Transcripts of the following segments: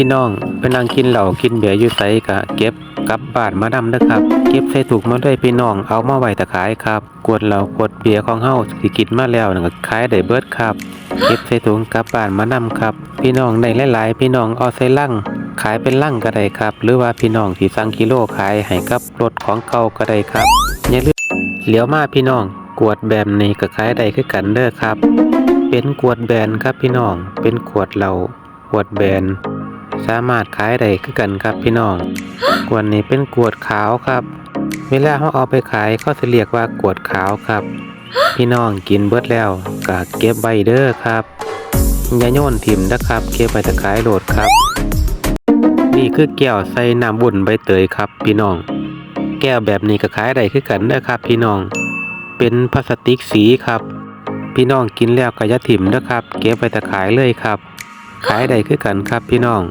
พี่น้องไปนั่งกินเหล้ากินเบียร์อยู่ไสกะเก็บกลับบ้านมานํเด้อครับ เก็บใส่ถุงมาเลยพี่น้องเอามาไว้ตะขายครับกวดเหล้ากวดเบียร์ของเฮาสิกินมาแล้วนั่นก็ขายได้เบิดครับ เก็บใส่ถุงกลับบ้านมานํครับ พี่น้องได้หลายๆ พี่น้องเอาใส่ลังขายเป็นลังก็ได้ครับ หรือว่าพี่น้องที่สั่งกิโลขายให้กับรถของเก่าก็ได้ครับอย่าลืมเหลียวมาพี่น้องกวดแบบนี้ก็ขายได้คือกันเด้อครับ เป็นขวดแบนครับพี่น้องเป็นขวดเหล้าขวดแบน สามารถขายได้คือกันครับพี่น้องขวดนี้เป็นขวดขาวครับ เวลาเขาเอาไปขายเขาจะเรียกว่าขวดขาวครับ พี่น้องกินเบิดแล้วก็เก็บไว้เด้อครับอย่าโยนถิ่มนะครับ เก็บไว้ตะขายโหลดครับ นี่คือแก้วใส่น้ำบุ่นใบเตยครับ พี่น้อง แก้วแบบนี้ก็ขายได้คือกันเด้อครับ พี่น้อง เป็นพลาสติกสีครับ พี่น้องกินแล้วก็อย่าถิ่มนะครับ เก็บไว้ตะขายเลยครับ ขายได้คือกันครับพี่น้อง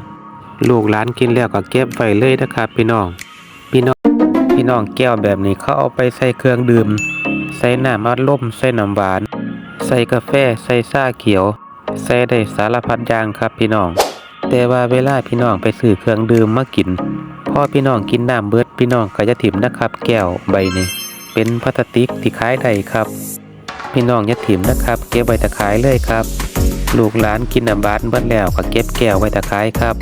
ลูกหลานกินแล้วก็เก็บไว้เลยนะครับพี่น้อง พี่น้องพี่น้องแก้วแบบนี้เขาเอาไปใส่เครื่องดื่ม ใส่น้ำอัดลมใส่น้ำหวาน ใส่กาแฟใส่ชาเขียว ใส่ได้สารพัดอย่างครับพี่น้อง แต่ว่าเวลาพี่น้องไปซื้อเครื่องดื่มมากินพอพี่น้องกินน้ำเบิดพี่น้องก็จะถิ่มนะครับ แก้วใบนี้เป็นพลาสติกที่ขายได้ครับ พี่น้องอย่าถิ่มนะครับ เก็บไว้ตะขายเลยครับ ลูกหลานกินน้ำบาดเบิดแล้วก็เก็บแก้วไว้ตะขายครับ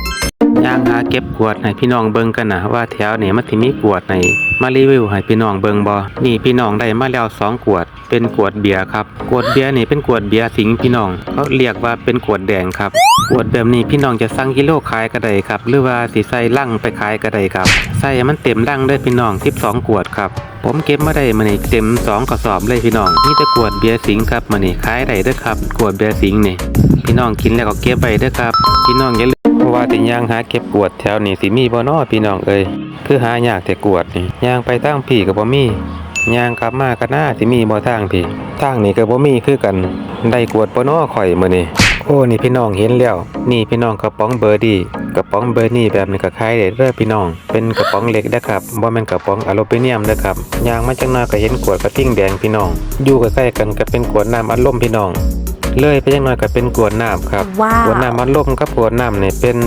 ย่างหาเก็บกวดให้พี่น้องเบิ่งกันนะว่าแถวนี้มันสิมีกวดไหนมารีวิวให้พี่น้องเบิ่งบ่นี่พี่น้องได้มาแล้วสองกวด เป็นกวดเบียร์ครับกวดเบียร์นี่เป็นกวดเบียร์สิงพี่น้องเขาเรียกว่าเป็นกวดแดงครับกวดแบบนี้พี่น้องจะสั่งกิโลขายก็ได้ครับ หรือว่าสิใส่ลังไปขายก็ได้ครับใส่มันเต็มลังเด้พี่น้อง12กวดครับผมเก็บมาได้มื้อนี้เต็มสองกระสอบเลยพี่น้องนี่แต่กวดเบียร์สิงครับมื้อนี้ขายได้ด้อครับกวดเบียร์สิงนี่พี่น้องกินแล้วก็เก็บไว้ด้อครับพี่น้องอย่าลืมเพราะว่า ติย่างหาเก็บกวดแถวนี้สิมีบ่น้อพี่น้องเอ้ยคือหายากแต่กวดนี่ย่างไปทางพี่ก็บ่มีย่างกลับมาก็น่าสิมีบ่ทางพี่ทางนี้ก็บ่มีคือกันได้กวดบ่น้อข่อยมื้อนี้โอ้นี่พี่น้องเห็นแล้วนี่พี่น้องกระป๋องเบอร์ดี้กระป๋องเบอร์นี่แบบนี้ก็ขายได้เด้อพี่น้อง เป็นกระป๋องเล็กนะครับบ่แม่นกระป๋องอลูมิเนียมเด้อครับยางมาจังหน้อยก็เห็นกวดกระทิ่งแดงพี่น้อง อยู่ใกล้ๆกันก็เป็นกวดน้ำอัดลมพี่น้อง เลยไปยังน้อยก็เป็นกวดน้ำครับว้าว กวดน้ำมันลมกับกวดน้ำเนี่ยเป็น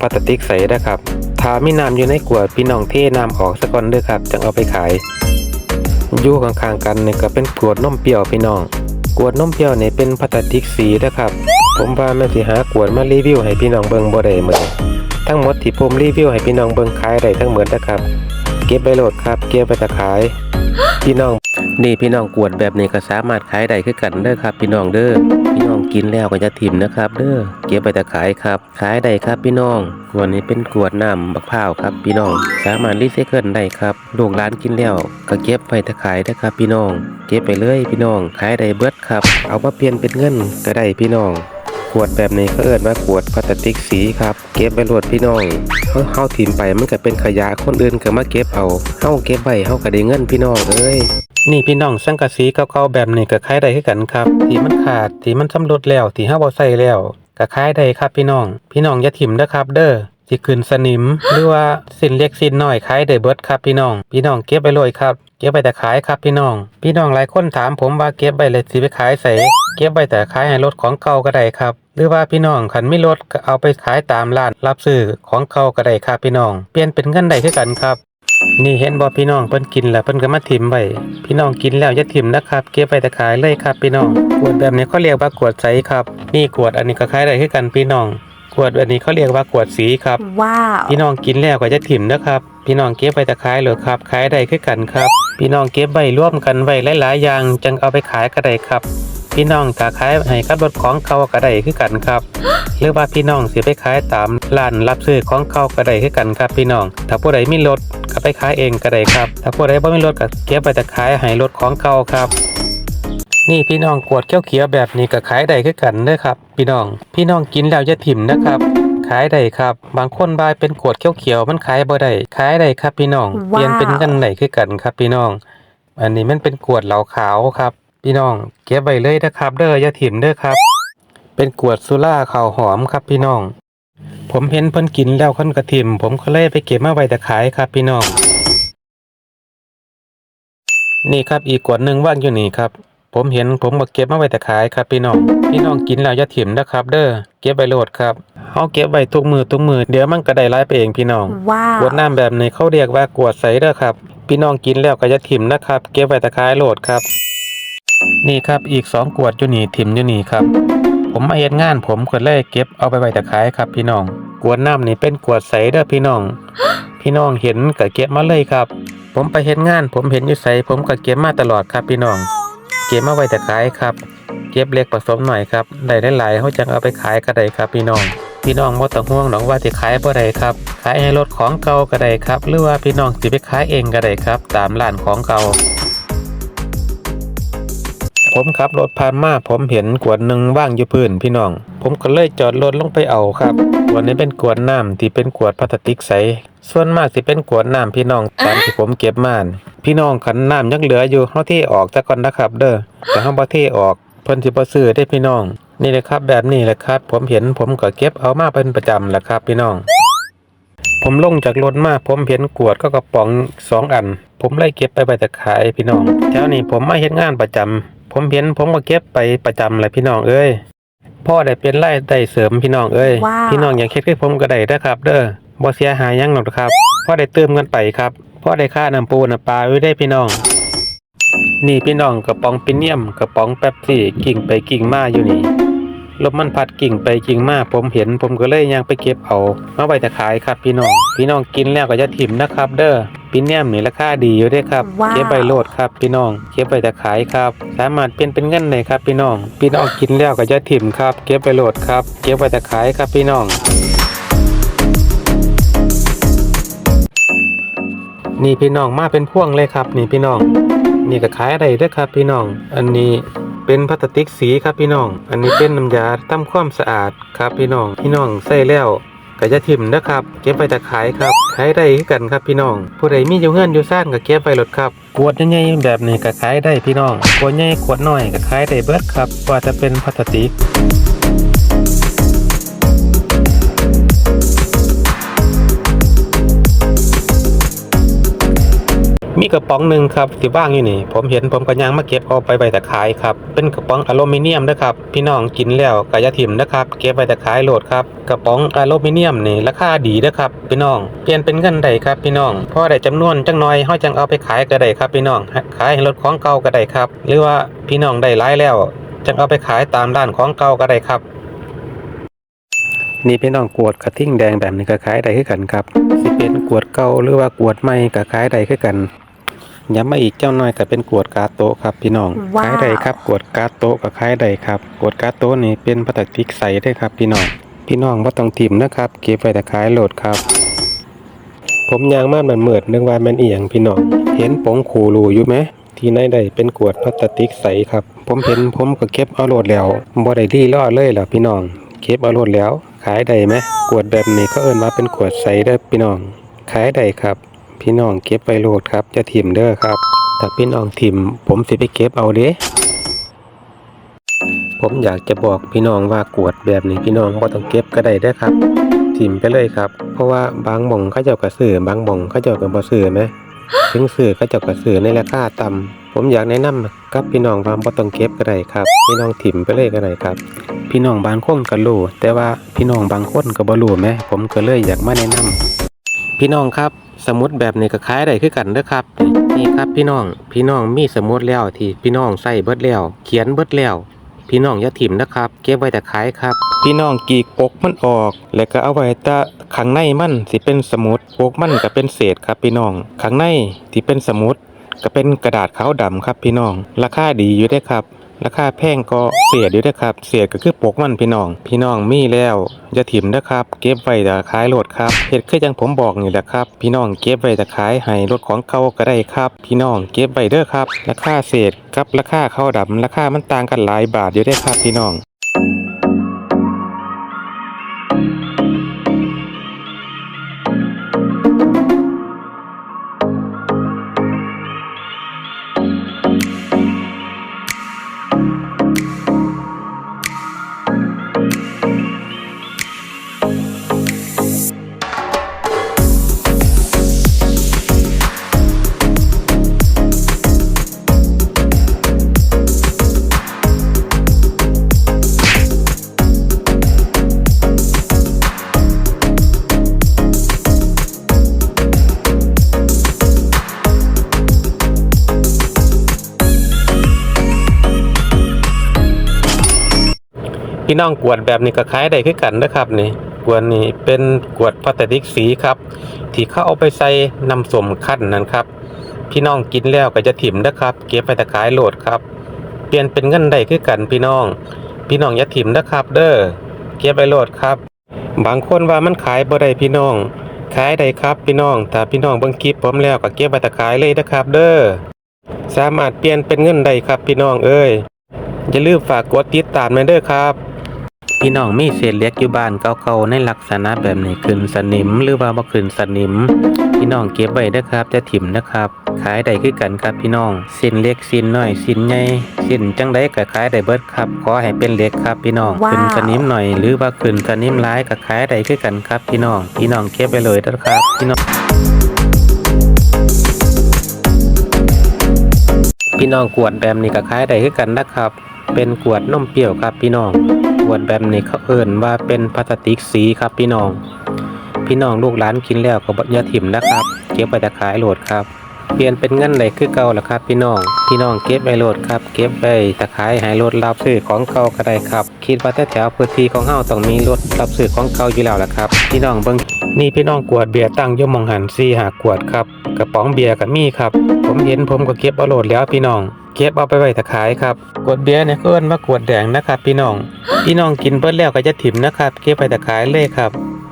พลาสติกใสนะครับถ้ามีน้ำอยู่ในกวดพี่น้องเทน้ำออกซะก่อนเด้อครับจึงเอาไปขายอยู่ข้างๆกันเนี่ยก็เป็นกวดนมเปรี้ยวพี่น้องกวดนมเปรี้ยวเนี่ยเป็นพลาสติกสีนะครับ ผมว่าแม่นสิหากวดมารีวิวให้พี่น้องเบิ่งบ่ได้มื้อนี้ทั้งหมดที่ผมรีวิวให้พี่น้องเบิ่งขายได้ทั้งหมดนะครับ เก็บไปโหลดครับ เก็บไปตะขาย พี่น้อง นี่พี่น้องกวดแบบนี้ก็สามารถขายได้คือกันเด้อครับ พี่น้องเด้อพี่น้องกินแล้วก็จะถิ่มนะครับ เด้อเก็บไปแต่ขายครับ ขายได้ครับพี่น้องกวดนี้เป็นกวดน้ำบักพร้าวครับ พี่น้องสามารถรีไซเคิลได้ครับลูกหลานกินแล้วก็เก็บไปแต่ขายได้ครับ พี่น้อง เก็บไปเลยพี่น้องขายได้เบิดครับ เอามาเปลี่ยนเป็นเงินก็ได้พี่น้องขวดแบบนี้เขาเอิ้นว่าขวดพลาสติกสีครับ เก็บไปโหลดพี่น้องเฮาเฮาถิ่มไปมันก็เป็นขยะคนอื่นก็มาเก็บเอาเฮาเก็บไว้เฮาก็ได้เงินพี่น้องเอ้ย นี่พี่น้องสังกะสีเก่าๆแบบนี้ก็ขายได้คือกันครับที่มันขาดที่มันชำรุดแล้วที่เฮาบ่ใส่แล้วก็ขายได้ครับพี่น้อง พี่น้องอย่าถิ่มเด้อครับ เด้อสิขึ้นสนิม หรือว่าสินเล็กสินน้อยขายได้เบิดครับพี่น้อง พี่น้องเก็บไปเลยครับ เก็บไปแต่ขายครับพี่น้อง พี่น้องหลายคนถามผมว่าเก็บไปเลยสิไปขายใส่เก็บไปแต่ขายให้รถของเก่าก็ได้ครับ หรือว่าพี่น้องคันไม่รถก็เอาไปขายตามร้านรับซื้อของเก่าก็ได้ครับพี่น้อง เปลี่ยนเป็นเงินได้คือกันครับ นี่เห็นบ่พี่น้องเพิ่นกินแล้วเพิ่นก็มาถิ่มไว้พี่น้องกินแล้วอย่าถิ่มนะครับเก็บไว้แต่ขายเลยครับพี่น้องขวดแบบนี้เขาเรียกว่ากวดใสครับ นี่ขวดอันนี้ก็ขายได้คือกันพี่น้องขวดแบบนี้เขาเรียกว่ากวดสีครับว้าวพี่น้องกินแล้วก็จะถิ่มนะครับพี่น้องเก็บไว้แต่ขายเลยครับขายได้คือกันครับ พี่น้องเก็บไว้ร่วมกันไว้หลายๆอย่างจึงเอาไปขายก็ได้ครับ พี่น้องถ้าขายให้กับรถของเก่าก็ได้คือกันครับ หรือว่าพี่น้องสิไปขายตามร้านรับซื้อของเก่าก็ได้คือกันครับพี่น้อง ถ้าผู้ใดมีรถก็ไปขายเองก็ได้ครับ ถ้าผู้ใดบ่มีรถก็เก็บไว้แต่ขายให้รถของเก่าครับนี่พี่น้องกวดเขียวๆแบบนี้ก็ขายได้คือกันเด้อครับ พี่น้อง พี่น้องกินแล้วอย่าถิ่มนะครับ ขายได้ครับ บางคนบายเป็นขวดเขียวๆมันขายบ่ได้ขายได้ครับ พี่น้องเปลี่ยนเป็นเงินได้คือกันครับ พี่น้อง อันนี้มันเป็นขวดเหลาขาวครับ พี่น้อง เก็บไว้เลยนะครับ เด้ออย่าถิ่มเด้อครับ เป็นขวดสุราข้าวหอมครับพี่น้อง ผมเห็นเพิ่นกินแล้วคนกระถิ่มผมก็เลยไปเก็บมาไว้แต่ขายครับพี่น้อง นี่ครับอีกขวดหนึ่งว่างอยู่นี่ครับผมเห็นผมก็เก็บมาไว้แต่ขายครับพี่น้อง พี่น้องกินแล้วอย่าถิ่มนะครับ เด้อเก็บไว้โหลดครับเฮาเก็บไว้ทุกมือทุกมือเดี๋ยวมันก็ได้หลายไปเองพี่น้องว้าวกวดน้ำแบบนี้เขาเรียกว่ากวดใสเด้อครับ พี่น้องกินแล้วก็จะถิ่มนะครับ เก็บไว้ตะคายโหลดครับ นี่ครับอีกสองกวดอยู่นี่ถิ่มอยู่นี่ครับ ผมมาเฮ็ดงานผมก็เลยเก็บเอาไปไว้ตะคายครับพี่น้องกวดน้ำนี่เป็นกวดใสเด้อพี่น้อง พี่น้องเห็นก็เก็บมาเลยครับ ผมไปเฮ็ดงาน ผมเห็นอยู่ใสผมก็เก็บมาตลอดครับพี่น้อง เก็บมาไว้ตะคายครับ เก็บเล็กผสมหน่อยครับได้หลายๆเฮาจังเอาไปขายก็ได้ครับพี่น้องพี่น้องบ่ต้องห่วงหรอกว่าสิขายบ่ได้ครับ ขายให้รถของเก่าก็ได้ครับ หรือว่าพี่น้องสิไปขายเองก็ได้ครับ ตามร้านของเก่า ผมขับรถผ่านมาผมเห็นขวดหนึ่งว่างอยู่พื้นพี่น้อง ผมก็เลยจอดรถลงไปเอาครับขวดนี้เป็นขวดน้ำที่เป็นขวดพลาสติกใสส่วนมากสิเป็นขวดน้ำพี่น้องตามที่ผมเก็บมานพี่น้องขันน้ำยังเหลืออยู่เฮาเทออกซะก่อนนะครับ เด้อแต่เฮาบ่เทออกเพิ่นสิบ่ซื้อได้พี่น้อง นี่แหละครับแบบนี้แหละครับ ผมเห็นผมก็เก็บเอามาเป็นประจำแหละครับพี่น้องผมลงจากรถมาผมเห็นกวดก็กระป๋องสองอัน ผมเลยเก็บไปไปแต่ขายพี่น้องแถวนี้ผมมาเฮ็ดงานประจำ ผมเห็นผมก็เก็บไปประจำเลยพี่น้องเอ้ยพ่อได้เป็นรายได้เสริมพี่น้องเอ้ยว้าว พี่น้องอยากเฮ็ดคือผมก็ได้เด้อครับ เด้อบ่เสียหายหยังหรอกครับพ่อได้เติมกันไปครับพ่อได้ค่าน้ำปูน้ำปลาไว้ได้พี่น้อง นี่พี่น้องกระป๋องปิเนียมกระป๋องแป๊บซี่กิ่งไปกิ่งมาอยู่นี่ ลมมันพัดกิ่งไปกิ่งมาผมเห็นผมก็เลยยังไปเก็บเอามาไว้แต่ขายครับพี่น้อง พี่น้องกินแล้วก็จะถิ่มนะครับ เด้อปีเนียมนี่ราคาดีอยู่เด้อครับว้าวเก็บใบโลดครับพี่น้อง เก็บใบแต่ขายครับ สามารถเปลี่ยนเป็นเงินได้ครับ พี่น้อง พี่น้องกินแล้วก็จะถิ่มครับ เก็บใบโลดครับ เก็บใบแต่ขายครับพี่น้องนี่พี่น้องมาเป็นพ่วงเลยครับ นี่พี่น้อง นี่ก็ขายอะไรเด้อครับ พี่น้อง อันนี้ เป็นพลาสติกสีครับพี่น้อง อันนี้เป็นน้ำยาทำความสะอาดครับพี่น้อง พี่น้องใส่แล้วก็จะถิ่มนะครับเก็บไปแต่ขายครับขายได้กันครับพี่น้อง ผู้ใดมีอยู่เงินอยู่ซ่านก็เก็บไปรถครับขวดใหญ่ๆแบบนี้ก็ขายได้พี่น้องขวดใหญ่ขวดน้อยก็ขายได้เบิดครับว่าจะเป็นพลาสติก มีกระป๋องหนึ่งครับที่ว่างอยู่นี่ ผมเห็นผมก็ยังมาเก็บเอาไปไว้แต่ขายครับ เป็นกระป๋องอลูมิเนียมนะครับ พี่น้องกินแล้วก็อย่าถิ่มนะครับ เก็บไว้แต่ขายโหลดครับ กระป๋องอลูมิเนียมนี่ราคาดีนะครับพี่น้อง เปลี่ยนเป็นเงินได้ครับพี่น้องพอได้จำนวนจังน้อยเฮาจังเอาไปขายก็ได้ครับพี่น้อง ขายให้รถของเก่าก็ได้ครับ หรือว่าพี่น้องได้หลายแล้วจังเอาไปขายตามร้านของเก่าก็ได้ครับนี่พี่น้องกวดกระทิ่งแดงแบบนี้ก็ขายได้คือกันครับ สิเป็นกวดเก่าหรือว่ากวดใหม่ก็ขายได้คือกัน ย้ำมาอีกเจ้าน้อยก็เป็นกวดกาโตะครับพี่น้องว้าว ขายได้ครับกวดกาโตะก็ขายได้ครับกวดกาโตะนี่เป็นพลาสติกใสได้ครับพี่น้อง พี่น้องบ่ต้องถิ่มนะครับ เก็บไว้แต่ขายโหลดครับ ผมยางมามันเมิดนึกว่าแม่นอีหยังพี่น้อง เห็นปงขูรูอยู่ไหม ที่ในใดเป็นกวดพลาสติกใสครับ ผมเห็นผมก็เก็บเอาโหลดแล้วบ่ได้รีล่อเลยล่ะพี่น้อง เก็บเอาโหลดแล้ว ขายได้ไหมกวดแบบนี้เขาเอิ้นว่าเป็นกวดใสเด้อพี่น้อง ขายได้ครับ พี่น้องเก็บไว้โหลดครับ จะถิ่มเด้อครับ ถ้าพี่น้องถิ่มผมสิไปเก็บเอาเด้ผมอยากจะบอกพี่น้องว่ากวดแบบนี้พี่น้องบ่ต้องเก็บก็ได้เด้ครับถิ่มไปเลยครับ เพราะว่าบางหม่องเขาเจ้าก็ซื้อบางหม่องเขาเจ้าก็บ่ซื้อไหมถึงซื้อเขาเจ้าก็ซื้อในราคาต่ำผมอยากแนะนำกับพี่น้องว่าบ่ต้องเก็บก็ได้ครับ พี่น้องถิ่มไปเลยก็ได้ครับ พี่น้องบางคนก็รู้แต่ว่าพี่น้องบางคนก็บ่รู้แหมผมก็เลยอยากมาแนะนำพี่น้องครับ สมุดแบบนี้ก็ขายได้คือกันเด้อครับ นี่ครับพี่น้องพี่น้องมีสมุดแล้วที่พี่น้องใส่เบิดแล้ว เขียนเบิดแล้ว พี่น้องอย่าถิ่มนะครับ เก็บไว้แต่ขายครับ พี่น้องกีกปกมันออก แล้วก็เอาไว้แต่ข้างในมันสิเป็นสมุดปกมันก็เป็นเศษครับ พี่น้องข้างในที่เป็นสมุดก็เป็นกระดาษขาวดำครับพี่น้องราคาดีอยู่ได้ครับ ราคาแพงก็เสียอยู่ด้อครับ เสียก็คือปกมันพี่น้อง พี่น้องมีแล้วอย่าถิ่มนะครับ เก็บไว้แต่ขายโลดครับเฮ็ดคือยังผมบอกนี่แหละครับ พี่น้องเก็บไว้แต่ขายให้รถของเขาก็ได้ครับ พี่น้องเก็บไว้เด้อครับ ราคาเศษกับราคาข้าวดำราคามันต่างกันหลายบาทอยู่ได้ครับพี่น้อง พี่น้องกวดแบบนี้ก็ขายได้คือกันนะครับนี่กวดนี่เป็นกวดพลาสติกสีครับ ที่เขาเอาไปใส่น้ำส้มคั้นนั่นครับ พี่น้องกินแล้วก็จะถิ่มนะครับ เก็บไปตะขายโหลดครับ เปลี่ยนเป็นเงินได้คือกันพี่น้อง พี่น้องอย่าถิ่มนะครับ เด้อเก็บไปโหลดครับ บางคนว่ามันขายบ่ได้พี่น้องขายได้ครับพี่น้องถ้าพี่น้องเบิ่งคลิปผมแล้วก็เก็บไปตะขายเลยนะครับ เด้อสามารถเปลี่ยนเป็นเงินได้ครับพี่น้องเอ้ยอย่าลืมฝากกดติดตามนะเด้อครับ พี่น้องมีเศษเหล็กอยู่บ้านเก่าๆในลักษณะแบบนี้ขึ้นสนิม หรือว่าบ่ขึ้นสนิม พี่น้องเก็บไว้เด้อครับจะถิ่มนะครับ ขายได้คือกันครับพี่น้องสิ้นเล็กสิ้นน้อยสิ้นใหญ่สิ้นจังไดก็ขายได้เบิดครับขอให้เป็นเหล็กครับพี่น้องว้าวขึ้นสนิมหน่อย หรือว่าขึ้นสนิมร้ายก็ขายได้คือกันครับ พี่น้อง พี่น้องเก็บไว้เลยเด้อครับพี่น้องพี่น้องกวดแบบนี้ก็ขายได้คือกันนะครับ เป็นกวดนมเปรี้ยวครับพี่น้องก วดแบบนี้เขาเอิ่นว่าเป็นพลาสติกสีครับพี่น้อง พี่น้องลูกหลานกินแล้วก็บ่อย่าถิ่มนะครับ เก็บไปตะขายโหลดครับ เปลี่ยนเป็นเงินได้คือเก่าละครับ พี่น้อง พี่น้องเก็บไว้โหลดครับ เก็บไว้ตะขายให้รถรับซื้อของเก่าก็ได้ครับ คิดว่าแถวพื้นที่ของเฮาต้องมีรถรับซื้อของเก่าอยู่แล้วละครับ พี่น้องเบิ่งนี่พี่น้องกวดเบียร์ตั้งอยมมองหัน4หากวดครับ กระป๋องเบียร์ก็มีครับ ผมเห็นผมก็เก็บเอาโหลดแล้วพี่น้อง เก็บเอาไปไว้ตะขายครับกวดเบียร์เนี่ยก็เอิ้นว่ากวดแดงนะครับ พี่น้อง พี่น้องกินเบิดแล้วก็จะถิ่มนะครับ เก็บไปตะขายเลยครับ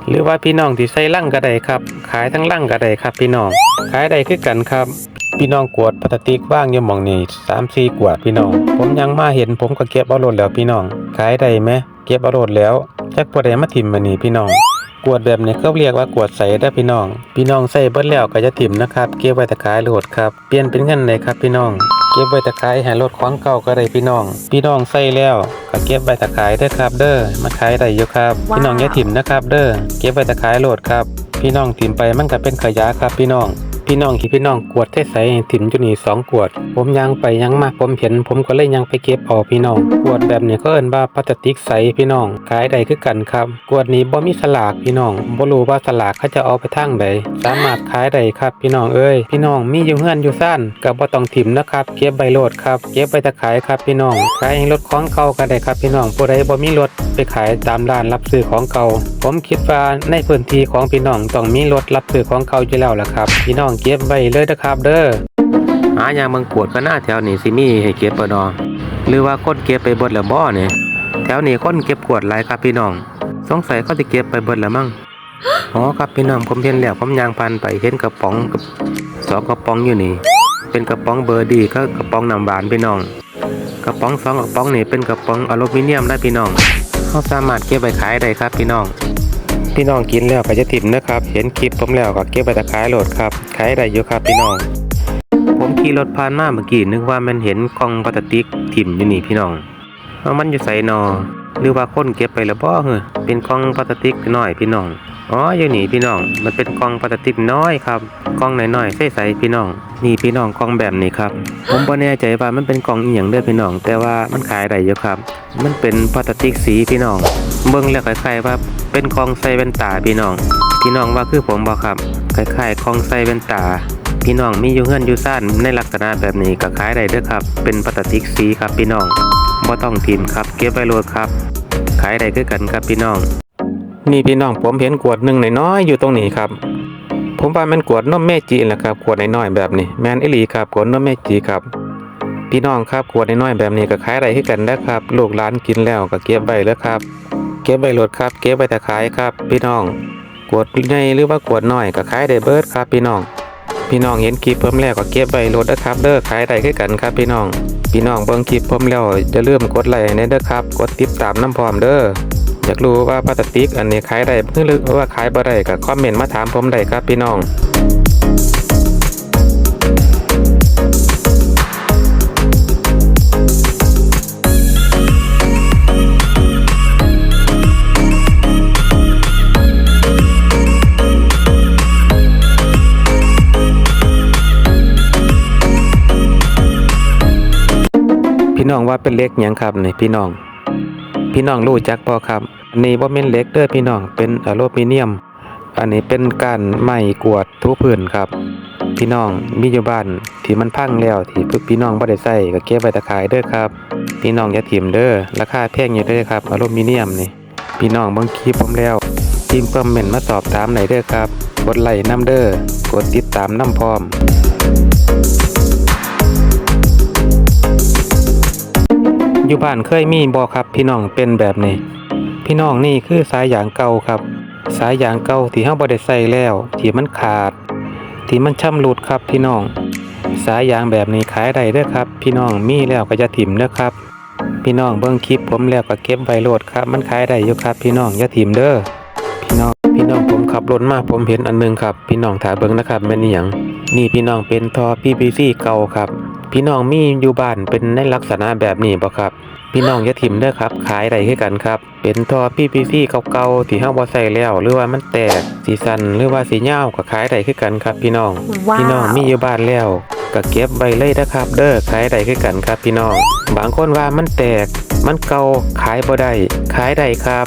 หรือว่าพี่น้องที่ใส่ลั่งก็ได้ครับ ขายทั้งลั่งก็ได้ครับ พี่น้อง ขายได้คือกันครับ พี่น้องกวดพลาสติกว่างอยู่หมองนี่สามสี่กวดพี่น้อง ผมยังมาเห็นผมก็เก็บเอาโหลดแล้วพี่น้อง ขายได้ไหมเก็บเอาโหลดแล้วจักบ่ได้มาถิ่มมานี่พี่น้อง กวดแบบนี้เขาเรียกว่ากวดใสได้อพี่น้อง พี่น้องใส่เบิดแล้วก็จะถิ่มนะครับ เก็บไว้ตะขายโหลดครับ เปลี่ยนเป็นเงินเลยครับพี่น้อง เก็บไว้ตะขายให้รถของเก่าก็ได้พี่น้อง พี่น้องใส่แล้วก็เก็บไว้ตะขายเด้อครับ เด้อ มาขายได้อยู่ครับว้าวพี่น้องอย่าถิ่มนะครับ เด้อ เก็บไว้ตะขายโหลดครับ พี่น้องถิ่มไปมันก็เป็นขยะครับพี่น้อง พี่น้องที่พี่น้องกวดเทใสให้ถิ่มอยู่นี่สองกวด ผมยังไปยังมาผมเห็น ผมก็เลยยังไปเก็บเอาพี่น้องกวดแบบนี้ก็เอิ้นว่าพลาสติกใสพี่น้องขายได้คือกันครับกวดนี้บ่มีสลากพี่น้องบ่รู้ว่าสลากเขาจะเอาไปทางใดสามารถขายได้ครับพี่น้องเอ้ยพี่น้องมีอยู่เฮือนอยู่ซ่านก็บ่ต้องถิ่มนะครับเก็บใบโลดครับเก็บไปตะขายครับพี่น้องขายให้รถของเก่าก็ได้ครับพี่น้องผู้ใดบ่มีรถไปขายตามร้านรับซื้อของเก่าผมคิดว่าในพื้นที่ของพี่น้องต้องมีรถรับซื้อของเก่าอยู่แล้วล่ะครับพี่น้องเก็บไว้เลยนะครับเด้อหายางบางกวดก็น่าแถวนี้สิมีให้เก็บบ่ดอหรือว่าคนเก็บไปเบิดแล้วบ่อเนี่ยแถวนี้คนเก็บกวดหลายครับพี่น้องสงสัยเขาจะเก็บไปเบิดแล้วมั้งอ๋อครับพี่น้องผมเห็นแล้วผมยางพันไปเห็นกระป๋องกับสองกระป๋องอยู่นี่ เป็นกระป๋องเบอร์ดีก็กระป๋องน้ำหวานพี่น้อง กระป๋องสองกระป๋องนี่เป็นกระป๋องอลูมิเนียมได้พี่น้องเขาสามารถเก็บไปขายได้ครับพี่น้อง พี่น้องกินแล้วก็จะถิ่มนะครับ เห็นคลิปผมแล้วก็เก็บไปตะขายโหลดครับขายได้อยู่ครับพี่น้อง ผมขี่รถผ่านมาเมื่อกี้นึกว่ามันเห็นกล่องพลาสติกถิ่มอยู่นี่พี่น้องเอามันอยู่ใส่นอหรือว่าคนเก็บไปแล้วบ่เหรอเป็นกล่องพลาสติกน้อยพี่น้องอ๋ออยู่นี่พี่น้อง มันเป็นกล่องพลาสติกน้อยครับกล่องน้อยๆใสๆพี่น้อง นี่พี่น้องกล่องแบบนี้ครับ ผมบ่แน่ใจว่ามันเป็นกล่องอีหยังเด้อพี่น้อง แต่ว่ามันขายได้อยู่ครับ มันเป็นพลาสติกสีพี่น้อง เบิ่งแล้วคล้ายๆว่าเป็นกล่องใส่แว่นตาพี่น้อง พี่น้องว่าคือผมบ่ครับคล้ายๆกล่องใส่แว่นตา พี่น้องมีอยู่เฮือนอยู่ซ่านในลักษณะแบบนี้ก็ขายได้เด้อครับ เป็นพลาสติกสีครับพี่น้องบ่ต้องทิมครับ เก็บไว้โลดครับ ขายได้คือกันครับพี่น้อง นี่พี่น้องผมเห็นขวดหนึ่งน้อยๆอยู่ตรงนี้ครับ ผมว่ามันขวดนมเมจิแหละครับขวดน้อยๆแบบนี้แมนอิลีครับขวดนมเมจิครับพี่น้องครับขวดน้อยๆแบบนี้ก็ขายได้คือกันนะครับ ลูกหลานกินแล้วก็เก็บไว้แล้วครับ เก็บไว้โหลดครับ เก็บไว้แต่ขายครับ พี่น้องขวดใหญ่หรือว่าขวดน้อยก็ขายได้เบิร์ดครับพี่น้องพี่น้องเห็นคลิปผมแล้วก็เก็บไว้โหลดนะครับเด้อขายได้คือกันครับพี่น้อง พี่น้องเบิ่งคลิปผมแล้วจะเริ่มกดไลค์ให้เด้อครับ กดติดตามน้ำพร้อมเด้ออยากรู้ว่าพลาสติกอันนี้ขายได้หรือว่าขายบ่ได้ก็คอมเมนต์มาถามผมได้ครับพี่น้อง น้องว่าเป็นเล็กยังครับนี่พี่น้อง พี่น้องรู้จักบ่ครับอันนี้บ่แม่นเล็กเด้อพี่น้องเป็นอลูมิเนียม อันนี้เป็นการไม้กวาดทุพื้นครับ พี่น้องมีอยู่บ้านที่มันพังแล้วที่พี่น้องบ่ได้ใส่ก็เก็บไว้ตะขายเด้อครับ พี่น้องอย่าถิ่มเด้อราคาแพงอยู่เด้อครับอลูมิเนียมนี่พี่น้องบิ่งคลิปผมแล้วทีมคอมเมนต์มาสอบถามหน่อยเด้อครับ กดไลค์น้ำเด้อกดติดตามน้ำพร้อม อยู่บ้านเคยมีบ่ครับพี่น้องเป็นแบบนี้ พี่น้องนี่คือสายยางเก่าครับ สายยางเก่าที่เฮาบ่ได้ใส่แล้วที่มันขาด ที่มันชำรุดครับพี่น้อง สายยางแบบนี้ขายได้เด้อครับ พี่น้องมีแล้วก็จะถิ่มเด้อครับ พี่น้องเบิ่งคลิปผมแล้วก็เก็บไว้โหลดครับ มันขายได้อยู่ครับ พี่น้องอย่าถิ่มเด้อพี่น้องพี่น้องผมขับรถมาผมเห็นอันหนึงครับ พี่น้องถ่ายเบิ่งนะครับแม่นอีหยังนี่พี่น้องเป็นทอ PVC เก่าครับ พี่น้องมีอยู่บ้านเป็นในลักษณะแบบนี้บ่ครับ พี่น้องอย่าถิ่มเด้อครับ ขายได้คือกันครับ เป็นท่อ PVC เก่าๆที่เฮาบ่ใส่แล้ว หรือว่ามันแตกสีสันหรือว่าสีเหย้าก็ขายได้คือกันครับ พี่น้อง ว้าว พี่น้องมีอยู่บ้านแล้วก็เก็บไว้เลยนะครับ เด้อขายได้คือกันครับพี่น้อง บางคนว่ามันแตก มันเก่าขายบ่ได้ขายได้ครับ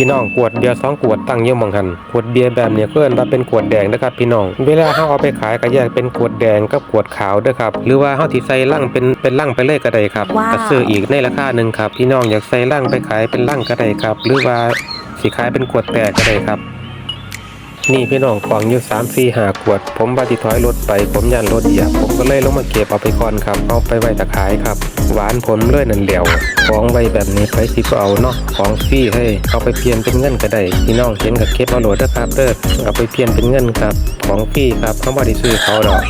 พี่น้องขวดเบียร์สองขวดตั้งเยอะมองกันขวดเบียร์แบบเนี้ยเพื่อนว่าเป็นขวดแดงนะครับพี่น้อง เวลาเขาเอาไปขายก็แยกเป็นขวดแดงกับขวดขาวเด้อครับหรือว่าเขาที่ใส่ลั่งเป็นเป็นลั่งไปเลยก็ได้ครับว้าว ก็ซื้ออีกในราคาหนึ่งครับพี่น้องอยากใส่ลั่งไปขายเป็นลั่งก็ได้ครับ หรือว่าสิขายเป็นขวดแตกก็ได้ครับ นี่พี่น้องของอยู่สามสี่หาขวด ผมว่าที่ถอยรถไป ผมยันรถเหยียบผมก็เลยลงมาเก็บเอาไปก่อนครับ เอาไปไว้ตะขายครับ หวานผมเลยนั่นเดียวของไว้แบบนี้ไปสิก็เอาเนาะของฟรีให้เอาไปเปลี่ยนเป็นเงินก็ได้พี่น้องเห็นกับเก็บเอาโหลดนะครับเด้อเอาไปเปลี่ยนเป็นเงินครับ ของฟรีครับเขาบ่ได้ซื้อเขาดอก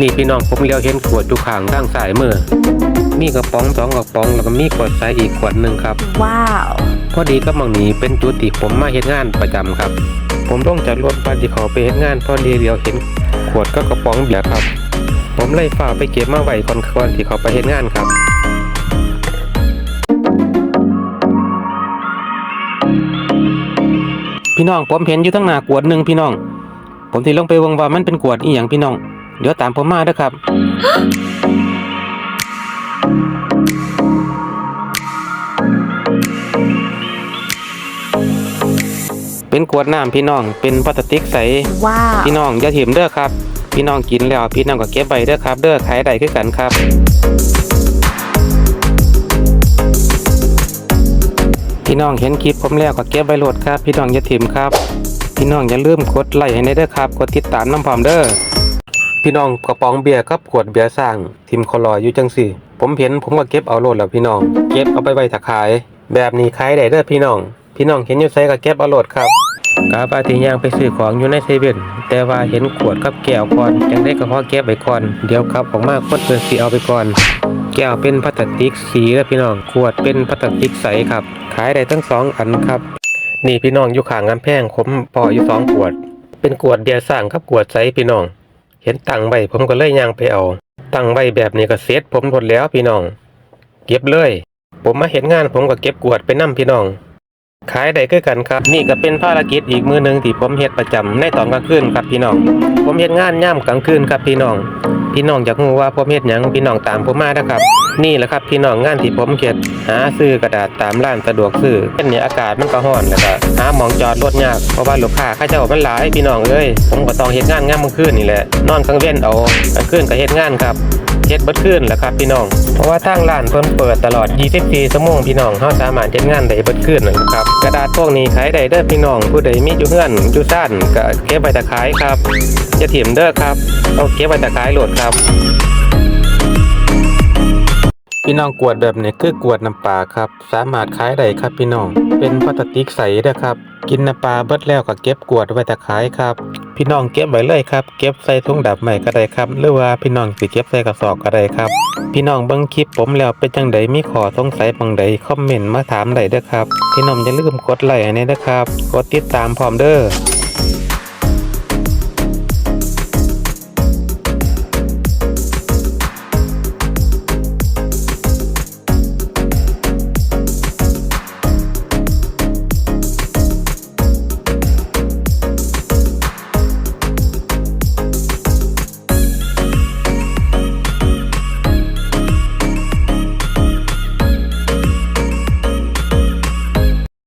นี่พี่น้องผมเลี้ยวเห็นขวดอยู่ข้างด้านซ้ายมือมีกระป๋องสองกระป๋องแล้วก็มีขวดใสอีกขวดหนึ่งครับ ว้าว พอดีกับหมองนี้เป็นจุดที่ผมมาเฮ็ดงานประจำครับ ผมต้องจากรถบ้านที่เขาไปเฮ็ดงานพอดีเดียวเห็น ขวดก็กระป๋องเบียร์ครับ ผมเลยฝ่าไปเก็บมาไว้ก่อนก่อนที่เขาไปเฮ็ดงานครับพี่น้องผมเห็นอยู่ทั้งหน้ากวดหนึ่งพี่น้อง ผมที่ลงไปวงว่ามันเป็นกวดอีหยังพี่น้อง เดี๋ยวตามผมมาเด้อครับ เป็นกวดน้ำพี่น้อง เป็นพลาสติกใสว้าว พี่น้องอย่าถิ่มเด้อครับ พี่น้องกินแล้วพี่น้องก็เก็บไว้เด้อครับ เด้อขายได้คือกันครับ พี่น้องเห็นคลิปผมแล้วก็เก็บไว้โหลดครับ พี่น้องอย่าถิ่มครับ พี่น้องอย่าลืมกดไลค์ให้ได้เด้อครับกดติดตามน้ำพร้อมเด้อพี่น้องกระป๋องเบียร์กับขวดเบียร์สร้างทิมคอลอยอยู่จังสี่ ผมเห็นผมก็เก็บเอาโหลดแล้วพี่น้อง เก็บเอาไปไว้ถ้าขาย แบบนี้ขายได้เด้อพี่น้อง พี่น้องเห็นอยู่ไสก็เก็บเอาโหลดครับกาบาที่ย่างไปซื้อของอยู่ในเซเว่นแต่ว่าเห็นขวดกับแก้วก่อนจังได้ก็พอเก็บไว้ก่อน เดี๋ยวครับออกมาคนเปิดสีเอาไปก่อน แก้วเป็นพลาสติกสีแล้วพี่น้องขวดเป็นพลาสติกใสครับ ขายได้ทั้งสองอันครับ นี่พี่น้องอยู่ข้างกำแพงผมพออยู่สองขวด เป็นขวดเบียร์สร้างกับขวดใสพี่น้อง เห็นตังใบผมก็เลยย่างไปเอา ตังใบแบบนี้ก็เซ็ตผมหมดแล้วพี่น้อง เก็บเลย ผมมาเห็นงานผมก็เก็บกวดไปนํพี่น้อง ขายได้คือกันครับ นี่ก็เป็นภารกิจอีกมือหนึ่งที่ผมเฮ็ดประจำในตอนกลางคืนครับพี่น้อง ผมเฮ็ดงานย่ำกลางคืนครับพี่น้อง พี่น้องอยากรู้ว่าผมเฮ็ดหยังพี่น้องตามผมมานะครับ นี่แหละครับพี่น้องงานที่ผมเฮ็ดหาซื้อกระดาษตามร้านสะดวกซื้อเป็นเนี่ยอากาศมันก็ร้อนแล้วก็หาหมองจอดรถยากเพราะว่าลูกค้าเขาเจ้ามันหลายพี่น้องเอ้ยผมก็ต้องเฮ็ดงานงามกลางคืนนี่แหละนอนกลางเว้นเอากลางคืนก็เฮ็ดงานครับ เฮ็ดเบิดขึ้นแหละครับพี่น้อง เพราะว่าทางร้านเพิ่นเปิดตลอด 24 ชั่วโมงพี่น้องเฮาสามารถเฮ็ดงานได้เบิดขึ้นนะครับ กระดาษพวกนี้ขายได้เด้อพี่น้อง ผู้ใดมีอยู่เฮือนอยู่ซ่านก็เก็บไว้ตะขายครับจะถิ่มเด้อครับเอาเก็บไว้ตะขายโหลดครับ พี่น้องกวดแบบนี้คือกวดน้ำปลาครับ สามารถขายได้ครับพี่น้อง เป็นพลาสติกใสเด้ครับ กินน้ำปลาเบิดแล้วก็เก็บกวดไว้ตะขายครับ พี่น้องเก็บไว้เลยครับ เก็บใส่ถุงดับใหม่ก็ได้ครับ หรือว่าพี่น้องสิเก็บใส่กระสอบก็ได้ครับ พี่น้องเบิ่งคลิปผมแล้วเป็นจังใดมีขอสงสัยบางใดคอมเมนต์มาถามได้เด้อครับ พี่น้องอย่าลืมกดไลค์ให้น่เด้อครับ กดติดตามพร้อมเด้อ